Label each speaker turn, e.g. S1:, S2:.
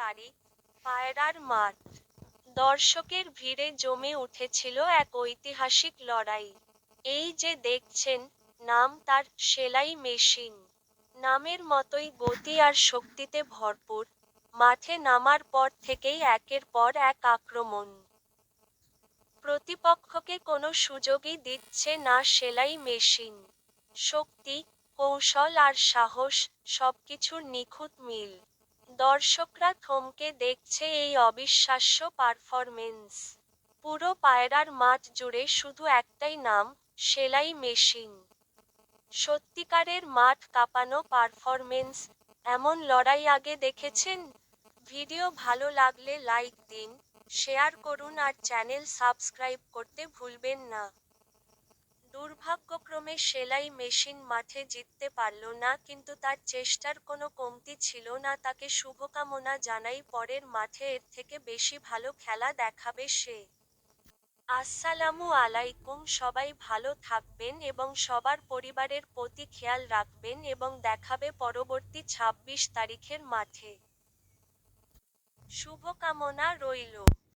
S1: তারিখ, পায়রার মাঠ। দর্শকের ভিড়ে জমে উঠেছিল এক ঐতিহাসিক লড়াই। এই যে দেখছেন, নাম তার সেলাই মেশিন। নামের মতোই গতি আর শক্তিতে ভরপুর। মাঠে নামার পর থেকেই একের পর এক আক্রমণ। প্রতিপক্ষকে কোনো সুযোগই দিচ্ছে না সেলাই মেশিন। শক্তি, কৌশল আর সাহস সবকিছুর নিখুঁত মিল। দর্শকরা থমকে দেখছে এই অবিশ্বাস্য পারফরমেন্স পুরো পায়রার মাঠ জুড়ে শুধু একটাই নাম, সেলাই মেশিন সত্যিকারের মাঠ কাঁপানো পারফরমেন্স এমন লড়াই আগে দেখেছেন? ভিডিও ভালো লাগলে লাইক দিন শেয়ার করুন আর চ্যানেল সাবস্ক্রাইব করতে ভুলবেন না। দুর্ভাগ্যক্রমে সেলাই মেশিন মাঠে জিততে পারল না, কিন্তু তার চেষ্টার কোনো কমতি ছিল না। তাকে শুভকামনা জানাই পরের মাঠে এর থেকে বেশি ভালো খেলা দেখাবে সে। আসসালামু আলাইকুম, সবাই ভালো থাকবেন এবং সবার পরিবারের প্রতি খেয়াল রাখবেন এবং দেখাবে পরবর্তী ছাব্বিশ তারিখের মাঠে। শুভকামনা রইল।